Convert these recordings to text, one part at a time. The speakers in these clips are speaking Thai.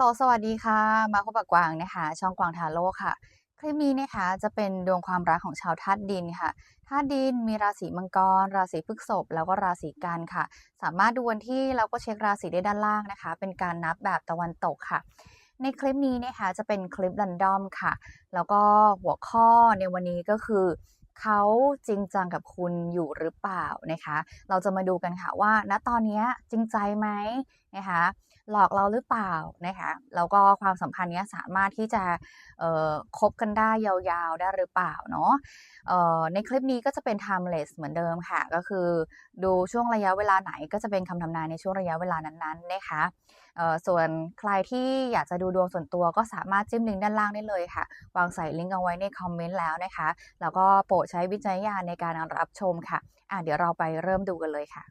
ลโหลสวัสดีค่ะ มาพบกับกวางนะคะ ช่องกวางทาโร่ค่ะ คลิปนี้นะคะจะเป็นดวงความรักของชาวธาตุดินค่ะ ธาตุดินมีราศีมังกร ราศีพฤษภแล้วก็ราศีกันค่ะ สามารถดูวันที่แล้วก็เช็คราศีได้ด้านล่างนะคะ เป็นการนับแบบตะวันตกค่ะ ในคลิปนี้นะคะจะเป็นคลิปรันดอมค่ะ แล้วก็หัวข้อในวันนี้ก็คือเขาจริงจังกับคุณอยู่หรือเปล่านะคะ เราจะมาดูกันค่ะว่า ณตอนนี้จริงใจไหมนะคะ หลอกเราหรือเปล่านะคะแล้วก็ความสัมพันธ์นี้สามารถที่จะคบกันได้ยาวๆได้หรือเปล่าเนาะในคลิปนี้ก็จะเป็น timeless เหมือนเดิมค่ะ ก็คือดูช่วงระยะเวลาไหนก็จะเป็นคำทำนายในช่วงระยะเวลานั้นๆนะคะส่วนใครที่อยากจะดูดวงส่วนตัวก็สามารถจิ้มลิงก์ด้านล่างได้เลยค่ะ วางใส่ลิงก์เอาไว้ในคอมเมนต์แล้วนะคะ แล้วก็โปรดใช้วิจารณญาณในการรับชมค่ะ อะเดี๋ยวเราไปเริ่มดูกันเลยค่ะ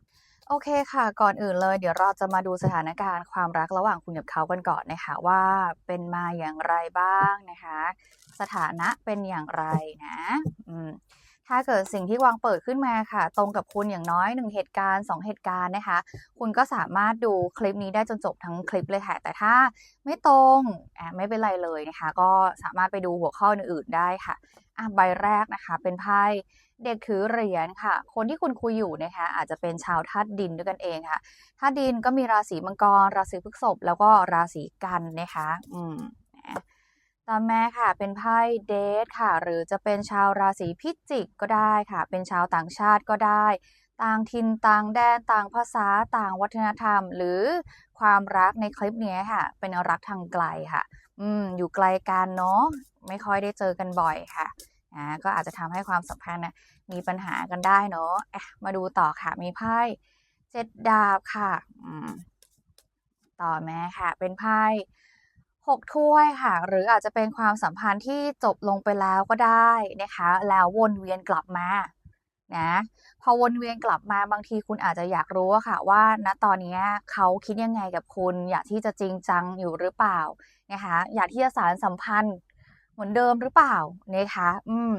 โอเคค่ะ ก่อนอื่นเลย เดี๋ยวเราจะมาดูสถานการณ์ความรักระหว่างคุณกับเขากันก่อนนะคะว่าเป็นมาอย่างไรบ้างนะคะ สถานะเป็นอย่างไรนะ อืม ถ้าเกิดสิ่งที่วางเปิดขึ้นมาค่ะ ตรงกับคุณอย่างน้อยหนึ่งเหตุการณ์สองเหตุการณ์นะคะ คุณก็สามารถดูคลิปนี้ได้จนจบทั้งคลิปเลยค่ะ แต่ถ้าไม่ตรงอะไม่เป็นไรเลยนะคะ ก็สามารถไปดูหัวข้ออื่นๆได้ค่ะอะใบแรกนะคะเป็นไพ่เด็กถือเหรียญค่ะ คนที่คุณคุยอยู่นะคะ อาจจะเป็นชาวธาตุดินด้วยกันเองค่ะธาตุดินก็มีราศีมังกร ราศีพฤษภแล้วก็ราศีกันนะคะ อืม นะต่อมาค่ะเป็นไพ่เดทค่ะ หรือจะเป็นชาวราศีพิจิกก็ได้ค่ะ เป็นชาวต่างชาติก็ได้ ต่างถิ่นต่างแดนต่างภาษาต่างวัฒนธรรม หรือความรักในคลิปนี้ค่ะ เป็นรักทางไกลค่ะ อืมอยู่ไกลกันเนาะไม่ค่อยได้เจอกันบ่อยค่ะนะก็อาจจะทำให้ความสัมพันธ์นะมีปัญหากันได้เนาะะมาดูต่อค่ะมีไพ่เจ็ดดาบค่ะ อืมต่อแมาค่ะ เป็นไพ่ หกถ้วยค่ะ หรืออาจจะเป็นความสัมพันธ์ที่จบลงไปแล้วก็ได้นะคะ แล้ววนเวียนกลับมานะพอวนเวียนกลับมาบางทีคุณอาจจะอยากรู้ค่ะว่าณตอนนี้เขาคิดยังไงกับคุณ อยากที่จะจริงจังอยู่หรือเปล่านะคะอยากที่จะสารสัมพันธ์เหมือนเดิมหรือเปล่านะคะอืม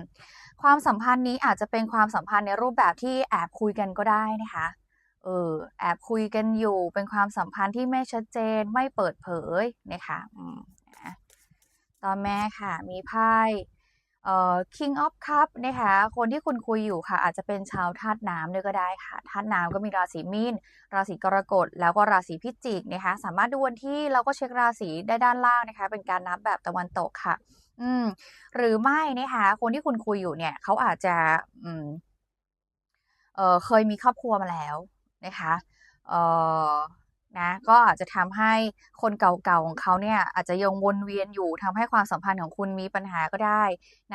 ความสัมพันธ์นี้อาจจะเป็นความสัมพันธ์ในรูปแบบที่แอบคุยกันก็ได้นะคะ เออแอบคุยกันอยู่เป็นความสัมพันธ์ที่ไม่ชัดเจนไม่เปิดเผยนะคะอืมนะต่อมาค่ะ มีไพ่เอ่อ King of Cup นะคะคนที่คุณคุยอยู่ค่ะ อาจจะเป็นชาวธาตุน้ำด้วยก็ได้ค่ะธาตุน้ำก็มีราศีมีน ราศีกรกฎแล้วก็ราศีพิจิกนะคะ สามารถดูวันที่แล้วก็เช็คราศีได้ด้านล่างนะคะ เป็นการนับแบบตะวันตกค่ะ อืม หรือไม่นะคะคนที่คุณคุยอยู่เนี่ยเขาอาจจะ อืมเอ่อเคยมีครอบครัวมาแล้ว นะคะเอ่อนะก็อาจจะทำให้คนเก่าๆของเขาเนี่ยอาจจะยังวนเวียนอยู่ทำให้ความสัมพันธ์ของคุณมีปัญหาก็ได้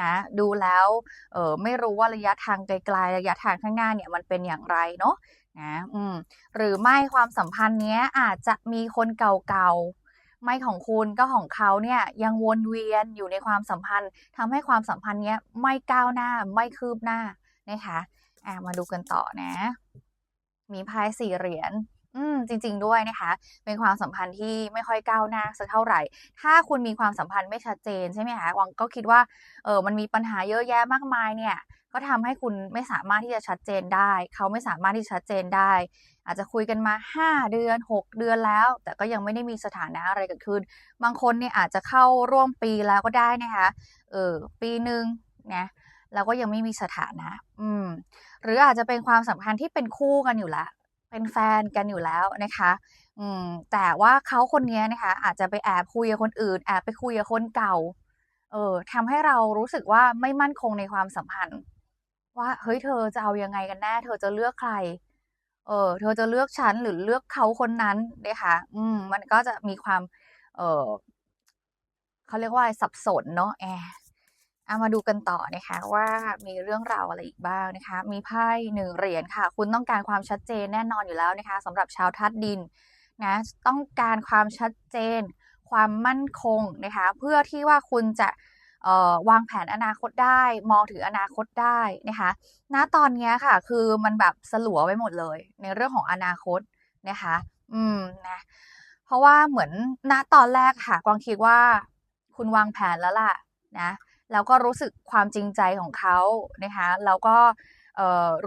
นะดูแล้วเออไม่รู้ว่าระยะทางไกลๆระยะทางข้างหน้าเนี่ยมันเป็นอย่างไรเนาะนะอืมหรือไม่ความสัมพันธ์เนี้ยอาจจะมีคนเก่าๆไม่ของคุณก็ของเขาเนี่ยยังวนเวียนอยู่ในความสัมพันธ์ทำให้ความสัมพันธ์เนี้ยไม่ก้าวหน้าไม่คืบหน้านะคะอ่ามาดูกันต่อนะ มีไพ่สี่เหรียญอืมจริง ๆด้วยนะคะ เป็นความสัมพันธ์ที่ไม่ค่อยก้าวหน้าสักเท่าไหร่ ถ้าคุณมีความสัมพันธ์ไม่ชัดเจนใช่ไหมคะวางก็คิดว่าเออมันมีปัญหาเยอะแยะมากมายเนี่ย ก็ทำให้คุณไม่สามารถที่จะชัดเจนได้ เขาไม่สามารถที่จะชัดเจนได้ อาจจะคุยกันมา 5 เดือน 6 เดือนแล้ว แต่ก็ยังไม่ได้มีสถานะอะไรเกิดขึ้น บางคนเนี่ยอาจจะเข้าร่วมปีแล้วก็ได้นะคะเออปีหนึ่งนะ แล้วก็ยังไม่มีสถานะ อืม หรืออาจจะเป็นความสัมพันธ์ที่เป็นคู่กันอยู่แล้ว เป็นแฟนกันอยู่แล้วนะคะ อืม แต่ว่าเขาคนนี้นะคะ อาจจะไปแอบคุยกับคนอื่น แอบไปคุยกับคนเก่า เออทำให้เรารู้สึกว่าไม่มั่นคงในความสัมพันธ์ ว่า เฮ้ย เธอจะเอายังไงกันแน่ เธอจะเลือกใคร เออ เธอจะเลือกฉันหรือเลือกเขาคนนั้นนะคะ อืม มันก็จะมีความ เออเขาเรียกว่าสับสนเนาะแอะอามาดูกันต่อนะคะว่ามีเรื่องราวอะไรอีกบ้างนะคะ มีไพ่หนึ่งเหรียญค่ะ คุณต้องการความชัดเจนแน่นอนอยู่แล้วนะคะสำหรับชาวธาตุดินนะต้องการความชัดเจน ความมั่นคงนะคะเพื่อที่ว่าคุณจะเอ่อวางแผนอนาคตได้มองถึงอนาคตได้นะคะณตอนนี้ค่ะ คือมันแบบสลัวไปหมดเลย ในเรื่องของอนาคตนะคะ อืมนะเพราะว่าเหมือนณตอนแรกค่ะกวางคิดว่า คุณวางแผนแล้วล่ะนะ แล้วก็รู้สึกความจริงใจของเขานะคะแล้วก็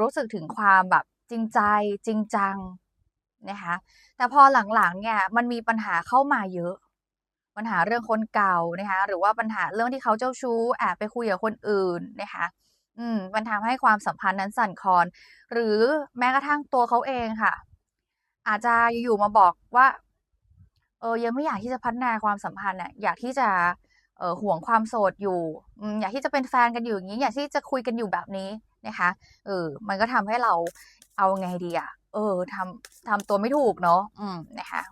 รู้สึกถึงความแบบจริงใจจริงจังนะคะแต่พอหลังๆเนี่ยมันมีปัญหาเข้ามาเยอะ ปัญหาเรื่องคนเก่านะคะหรือว่าปัญหาเรื่องที่เขาเจ้าชู้แอบไปคุยกับคนอื่นนะคะอืมมันทำให้ความสัมพันธ์นั้นสั่นคลอน หรือแม้กระทั่งตัวเขาเองค่ะ อาจจะอยู่มาบอกว่า เออยังไม่อยากที่จะพัฒนาความสัมพันธ์น่ะอยากที่จะ เออห่วงความโสดอยู่อยากที่จะเป็นแฟนกันอยู่อย่างงี้ อยากที่จะคุยกันอยู่แบบนี้นะคะเออมันก็ทำให้เราเอาไงดีอะเออทำทำตัวไม่ถูกเนาะอืมนะคะ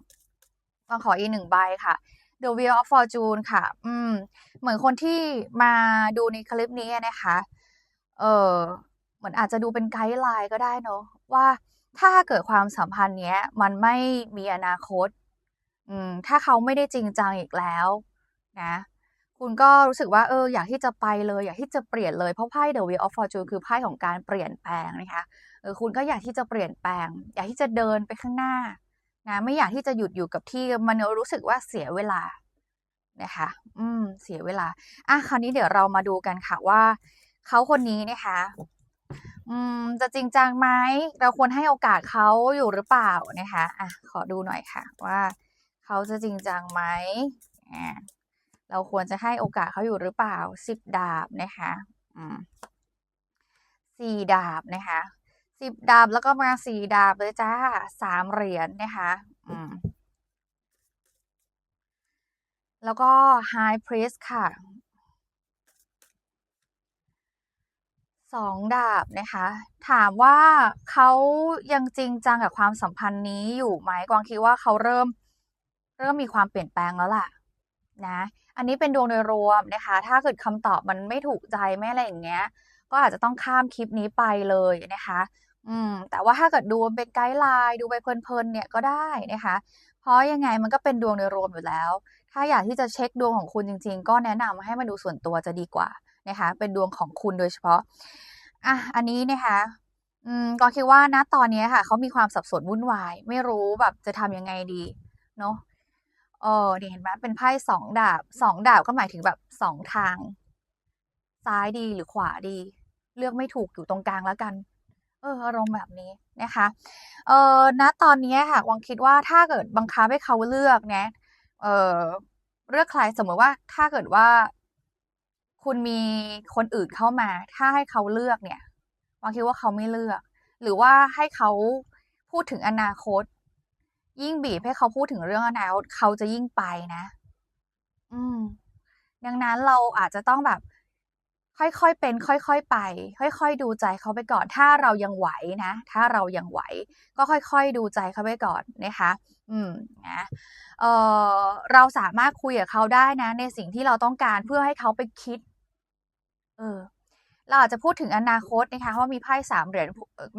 มาขออีก1ใบค่ะ The Wheel of Fortune ค่ะ อืม เหมือนคนที่มาดูในคลิปนี้นะคะ เออเหมือนอาจจะดูเป็นไกด์ไลน์ก็ได้เนาะว่าถ้าเกิดความสัมพันธ์เนี้ย มันไม่มีอนาคต อืม ถ้าเขาไม่ได้จริงจังอีกแล้ว นะ คุณก็รู้สึกว่าเอออยากที่จะไปเลย อยากที่จะเปลี่ยนเลยเพราะไพ่ The Wheel of Fortune คือไพ่ของการเปลี่ยนแปลงนะคะเออคุณก็อยากที่จะเปลี่ยนแปลง อยากที่จะเดินไปข้างหน้านะไม่อยากที่จะหยุดอยู่กับที่มันรู้สึกว่าเสียเวลานะคะ อืม เสียเวลา อะ คราวนี้เดี๋ยวเรามาดูกันค่ะว่า เขาคนนี้นะคะ อืม จะจริงจังไหม เราควรให้โอกาสเขาอยู่หรือเปล่านะคะ อะ ขอดูหน่อยค่ะ ว่า เขาจะจริงจังไหมอ่า เราควรจะให้โอกาสเขาอยู่หรือเปล่า10ดาบนะคะอืม4ดาบนะคะ10ดาบแล้วก็มา4ดาบเลยจ้ะ3เหรียญนะคะอืมแล้วก็ High Priest ค่ะ2ดาบนะคะ ถามว่าเขายังจริงจังกับความสัมพันธ์นี้อยู่ไหมกวางคิดว่าเขาเริ่ม เริ่มมีความเปลี่ยนแปลงแล้วล่ะ นะ อันนี้เป็นดวงโดยรวมนะคะ ถ้าเกิดคำตอบมันไม่ถูกใจไม่อะไรอย่างเงี้ย ก็อาจจะต้องข้ามคลิปนี้ไปเลยนะคะ อืม แต่ว่าถ้าเกิดดูเป็นไกด์ไลน์ดูไปเพลินๆเนี่ยก็ได้นะคะ เพราะยังไงมันก็เป็นดวงโดยรวมอยู่แล้ว ถ้าอยากที่จะเช็กดวงของคุณจริง ๆ ก็แนะนำให้มาดูส่วนตัวจะดีกว่านะคะ เป็นดวงของคุณโดยเฉพาะ อะ อันนี้นะคะอืมกวางคิดว่าณตอนนี้ค่ะเขามีความสับสนวุ่นวาย ไม่รู้แบบจะทำยังไงดี เนาะ ออนี่เห็นไหมเป็นไพ่2ดาบ2ดาบก็หมายถึงแบบ2ทาง ซ้ายดีหรือขวาดี เลือกไม่ถูกอยู่ตรงกลางแล้วกัน เอออารมณ์แบบนี้นะคะ เออณตอนนี้ค่ะวางคิดว่าถ้าเกิดบังคับให้เขาเลือกนะเออเลือกใครสมมติว่าถ้าเกิดว่า คุณมีคนอื่นเข้ามา ถ้าให้เขาเลือกเนี่ยวางคิดว่าเขาไม่เลือก หรือว่าให้เขาพูดถึงอนาคต ยิ่งบีบให้เขาพูดถึงเรื่องอนาคตเขาจะยิ่งไปนะ อืม ดังนั้นเราอาจจะต้องแบบ ค่อยๆเป็น ค่อยๆไป ค่อย ๆ ดูใจเขาไปก่อน ถ้าเรายังไหวนะ ถ้าเรายังไหว ก็ค่อยๆดูใจเขาไปก่อนนะคะ อืมนะเอ่อเราสามารถคุยกับเขาได้นะ ในสิ่งที่เราต้องการเพื่อให้เขาไปคิด เออ เราอาจจะพูดถึงอนาคตนะคะเพราะมีไพ่3เหรียญ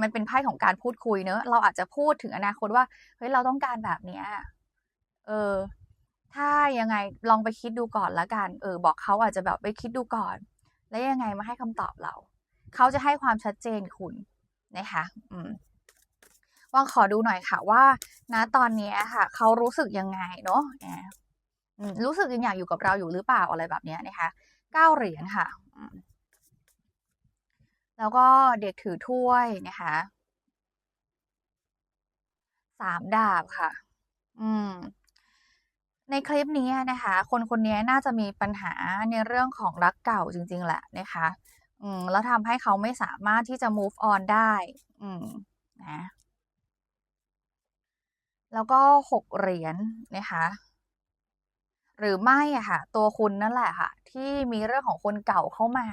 มันเป็นไพ่ของการพูดคุยเนาะเราอาจจะพูดถึงอนาคตว่าเฮ้ยเราต้องการแบบเนี้ยเออ ถ้ายังไงลองไปคิดดูก่อนล้วกัน เออ บอกเขาอาจจะแบบไปคิดดูก่อน แล้วยังไงมาให้คำตอบเรา เขาจะให้ความชัดเจนคุณนะคะอืมกวางขอดูหน่อยค่ะว่าณตอนนี้ค่ะ เขารู้สึกยังไงเนาะอืมรู้สึกยังอยากอยู่กับเราอยู่หรือเปล่าอะไรแบบนี้นะคะ9เหรียญค่ะอืม แล้วก็เด็กถือถ้วยนะคะ3ดาบค่ะ อืม ในคลิปนี้นะคะ คนคนนี้น่าจะมีปัญหาในเรื่องของรักเก่าจริง ๆ แหละนะคะ อืม แล้วทำให้เขาไม่สามารถที่จะ move on ได้ อืม นะ แล้วก็6เหรียญนะคะ หรือไม่อะค่ะ ตัวคุณนั่นแหละค่ะ ที่มีเรื่องของคนเก่าเข้ามา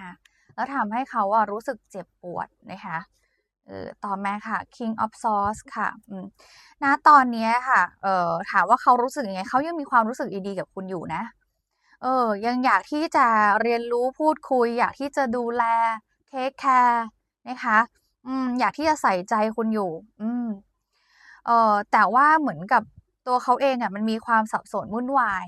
แล้วทำให้เขาอะรู้สึกเจ็บปวดนะคะเออต่อมาค่ะ King of Swords ค่ะณตอนนี้ค่ะ เออถามว่าเขารู้สึกยังไง เขายังมีความรู้สึกดีๆกับคุณอยู่นะ เออ ยังอยากที่จะเรียนรู้พูดคุย อยากที่จะดูแลเทกแคร์นะคะ อืม อยากที่จะใส่ใจคุณอยู่ อืม เออแต่ว่าเหมือนกับตัวเขาเองอะมันมีความสับสนวุ่นวาย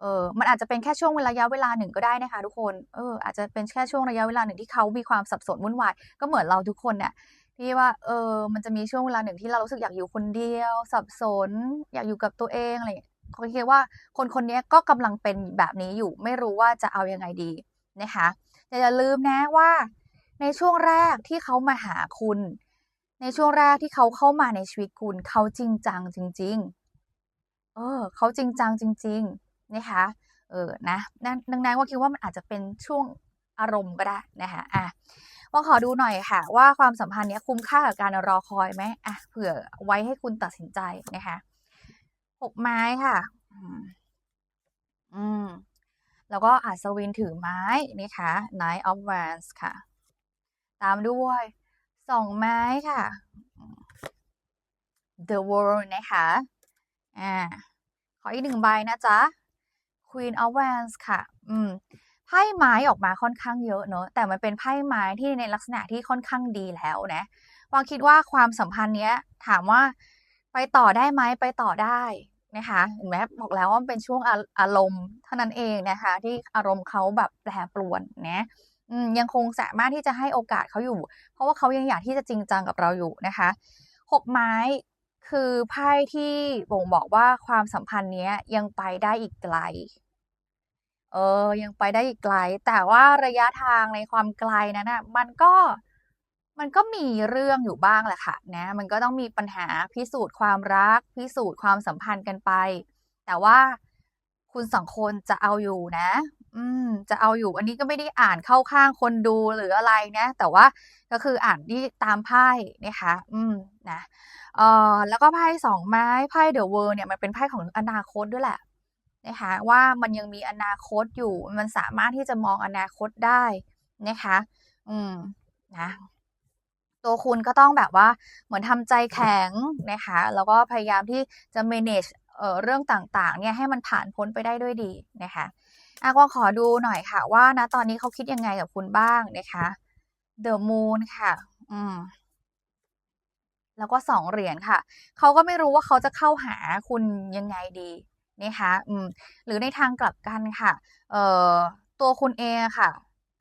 เออมันอาจจะเป็นแค่ช่วงระยะเวลาหนึ่งก็ได้นะคะ ทุกคนเอออาจจะเป็นแค่ช่วงระยะเวลาหนึ่งที่เขามีความสับสนวุ่นวายก็เหมือนเราทุกคนน่ะที่ว่าเออมันจะมีช่วงเวลาหนึ่งที่เรารู้สึกอยากอยู่คนเดียว สับสน อยากอยู่กับตัวเองอะไรอย่าเงี้ยกวางคิดว่าคนคนนี้ก็กำลังเป็นแบบนี้อยู่ ไม่รู้ว่าจะเอายังไงดีนะคะแต่อย่าลืมนะว่าในช่วงแรกที่เขามาหาคุณ ในช่วงแรกที่เขาเข้ามาในชีวิตคุณ เขาจริงจังจริง ๆ เออ เขาจริงจังจริง นะคะเออนะดังดังนั้นว่าคิดว่ามันอาจจะเป็นช่วงอารมณ์ก็ได้นะคะอะว่าขอดูหน่อยค่ะ ว่าความสัมพันธ์เนี้ยคุ้มค่ากับการรอคอยไหมอะเผื่อไว้ให้คุณตัดสินใจนะคะหกไม้ค่ะ อืมอืมแล้วก็อัศวินถือไม้นะคะ Knight of Wands ค่ะ ตามด้วยสองไม้ค่ะ The World นะคะ อ่า ขออีกหนึ่งใบนะจ๊ะ Queen of Wands ค่ะ อืมไพ่ไม้ออกมาค่อนข้างเยอะเนอะแต่มันเป็นไพ่ไม้ที่ในลักษณะที่ค่อนข้างดีแล้วนะวางคิดว่าความสัมพันธ์เนี้ย ถามว่าไปต่อได้ไหมไปต่อได้นะคะเห็นไหมบอกแล้วว่ามันเป็นช่วงอาอารมณ์เท่านั้นเองนะคะ ที่อารมณ์เขาแบบแปรปรวนนะอืมยังคงสามารถที่จะให้โอกาสเขาอยู่ เพราะว่าเขายังอยากที่จะจริงจังกับเราอยู่นะคะหกไม้ คือไพ่ที่บ่งบอกว่าความสัมพันธ์เนี้ยยังไปได้อีกไกล เออ ยังไปได้อีกไกล แต่ว่าระยะทางในความไกลนั้นน่ะมันก็มันก็มีเรื่องอยู่บ้างแหละค่ะนะ มันก็ต้องมีปัญหาพิสูจน์ความรัก พิสูจน์ความสัมพันธ์กันไป แต่ว่า คุณสองคนจะเอาอยู่นะ อืม จะเอาอยู่ อันนี้ก็ไม่ได้อ่านเข้าข้างคนดูหรืออะไรนะ แต่ว่าก็คืออ่านที่ตามไพ่นะคะ อืม นะเอ่อแล้วก็ไพ่สองไม้ไพ่ The World เนี่ยมันเป็นไพ่ของอนาคตด้วยแหละนะคะว่ามันยังมีอนาคตอยู่ มันสามารถที่จะมองอนาคตได้นะคะ อืม นะตัวคุณก็ต้องแบบว่าเหมือนทำใจแข็งนะคะ แล้วก็พยายามที่จะ manage เเรื่องต่างๆเนี่ยให้มันผ่านพ้นไปได้ด้วยดีนะคะอะก็ขอดูหน่อยค่ะ ว่าณตอนนี้เขาคิดยังไงกับคุณบ้างนะคะ The Moon ค่ะ อืมแล้วก็สองเหรียญค่ะ เขาก็ไม่รู้ว่าเขาจะเข้าหาคุณยังไงดีนะคะอืมหรือในทางกลับกันค่ะ เอ่อ ตัวคุณเองค่ะ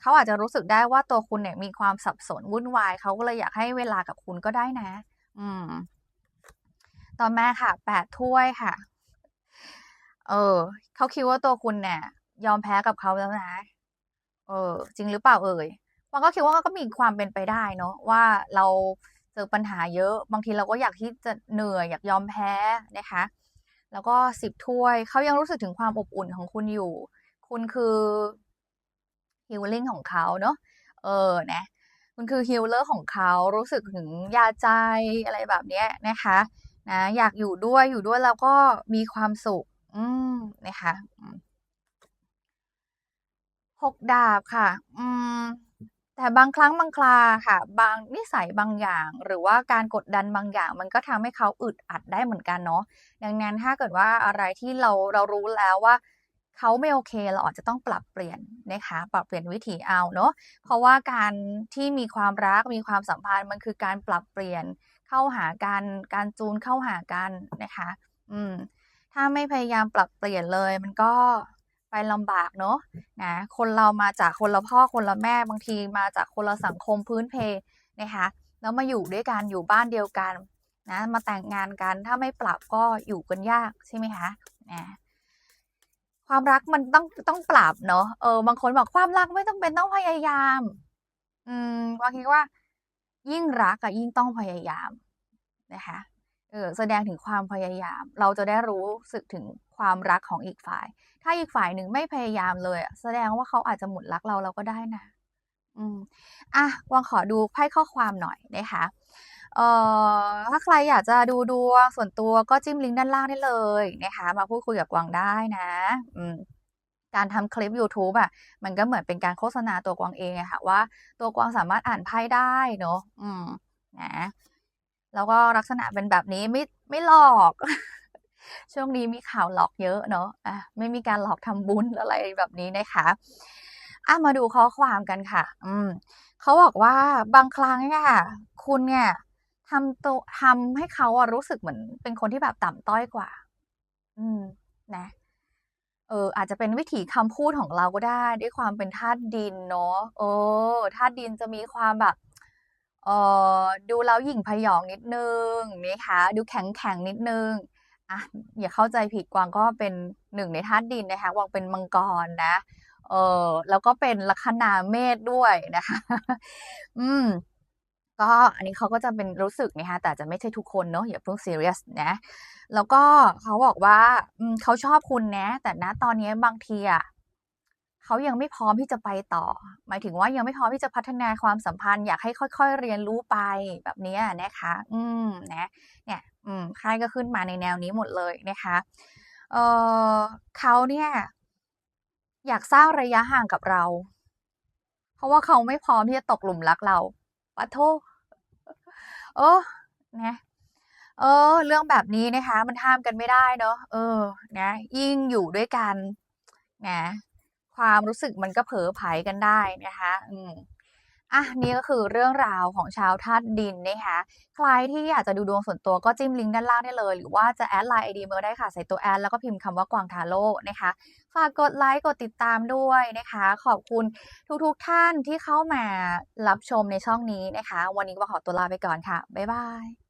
เขาอาจจะรู้สึกได้ว่าตัวคุณเนี่ยมีความสับสนวุ่นวาย เขาก็เลยอยากให้เวลากับคุณก็ได้นะ อืม ต่อมาค่ะ8ถ้วยค่ะ เออเขาคิดว่าตัวคุณเนี่ย ยอมแพ้กับเขาแล้วนะ เออ จริงหรือเปล่าเอ่ยกวางก็คิดว่าก็มีความเป็นไปได้เนาะว่าเราเจอปัญหาเยอะ บางทีเราก็อยากที่จะเหนื่อยอยากยอมแพ้นะคะ แล้วก็10ถ้วยเขายังรู้สึกถึงความอบอุ่นของคุณอยู่ คุณคือ healing ของเขาเนาะเออนะคุณคือ healer ของเขารู้สึกถึงยาใจอะไรแบบนี้นะคะ นะอยากอยู่ด้วยอยู่ด้วยแล้วก็มีความสุข อืมนะคะอืม6ดาบค่ะ อืม แต่บางครั้งบางคราค่ะ บางนิสัยบางอย่าง หรือว่าการกดดันบางอย่าง มันก็ทำให้เขาอึดอัดได้เหมือนกันเนาะดังนั้นถ้าเกิดว่าอะไรที่เราเรารู้แล้วว่าเขาไม่โอเคเราอาจจะต้องปรับเปลี่ยนนะคะปรับเปลี่ยนวิถีเอาเนาะเพราะว่าการที่มีความรักมีความสัมพันธ์มันคือการปรับเปลี่ยน เข้าหากันการจูนเข้าหากันนะคะ อืม ถ้าไม่พยายามปรับเปลี่ยนเลย มันก็ไปลำบากเนาะนะคนเรามาจากคนละพ่อคนละแม่บางทีมาจากคนละสังคมพื้นเพนะคะแล้วมาอยู่ด้วยกันอยู่บ้านเดียวกันนะมาแต่งงานกันถ้าไม่ปรับก็อยู่กันยากใช่ไหมคะอาความรักมันต้องต้องปรับเนาะเออบางคนบอกความรักไม่จำเป็นต้องพยายาม อืมกวางคิดว่า ยิ่งรักอะยิ่งต้องพยายามนะคะเออแสดงถึงความพยายาม เราจะได้รู้สึกถึงความรักของอีกฝ่าย ถ้าอีกฝ่ายหนึ่งไม่พยายามเลยแสดงว่าเขาอาจจะหมดรักเราเราก็ได้นะ อืมอะวางขอดูไพ่ข้อความหน่อยนะคะเอ่อถ้าใครอยากจะดูดวงส่วนตัวก็จิ้มลิงก์ด้านล่างได้เลยนะคะ มาพูดคุยกับกวางได้นะ อืม การทำคลิปยูทูบอะมันก็เหมือนเป็นการโฆษณาตัวกวางเองอะค่ะว่าตัวกวางสามารถอ่านไพ่ได้เนาะอืมนะแล้วก็ลักษณะเป็นแบบนี้ไม่ไม่หลอก ช่วงนี้มีข่าวหลอกเยอะเนาะอาไม่มีการหลอกทำบุญอะไรแบบนี้นะคะอะมาดูข้อความกันค่ะ อืมเขาบอกว่าบางครั้งเนี่ยคุณเนี่ยทำตัวทำให้เขาอะรู้สึกเหมือนเป็นคนที่แบบต่ำต้อยกว่า อืม นะ เอออาจจะเป็นวิถีคำพูดของเราก็ได้ ด้วยความเป็นธาตุดินเนาะเออธาตุดินจะมีความแบบเออดูแล้วหยิ่งพยองนิดนึงนะคะดูแข็งๆนิดนึงอะอย่าเข้าใจผิดกวางก็เป็นหนึ่งในธาตุดินนะคะกวางเป็นมังกรนะเออแล้วก็เป็นลัคนาเมษด้วยนะคะ อืม ก็อันนี้เขาก็จะเป็นรู้สึกนะคะแต่จะไม่ใช่ทุกคนเนาะอย่าเพิ่งซีเรียสนะแล้วก็เขาบอกว่าเขาชอบคุณนะ แต่ณตอนนี้บางทีอะเขายังไม่พร้อมที่จะไปต่อ หมายถึงว่ายังไม่พร้อมที่จะพัฒนาความสัมพันธ์อยากให้ค่อย ๆ เรียนรู้ไปแบบนี้นะคะ อืมนะเนี่ย อืมไพ่ก็ขึ้นมาในแนวนี้หมดเลยนะคะเออเขาเนี่ย อยากสร้างระยะห่างกับเรา เพราะว่าเขาไม่พร้อมที่จะตกหลุมรักเรา ปะโทเออนะเออ เรื่องแบบนี้นะคะ มันห้ามกันไม่ได้เนาะเออ นะ ยิ่งอยู่ด้วยกัน นะ ความรู้สึกมันก็เผลอไผกันได้นะคะ อืม อะนี่ก็คือเรื่องราวของชาวธาตุดินนะคะใครที่อยากจะดูดวงส่วนตัวก็จิ้มลิงก์ด้านล่างได้เลย หรือว่าจะแอดไลน์ไอดีเมอร์ได้ค่ะใส่ตัวแอดแล้วก็พิมพ์คำว่ากวางทาโร่นะคะฝากกดไลค์กดติดตามด้วยนะคะ ขอบคุณทุกๆทท่านที่เข้ามารับชมในช่องนี้นะคะ วันนี้ก็ขอตัวลาไปก่อนค่ะ บ๊ายบาย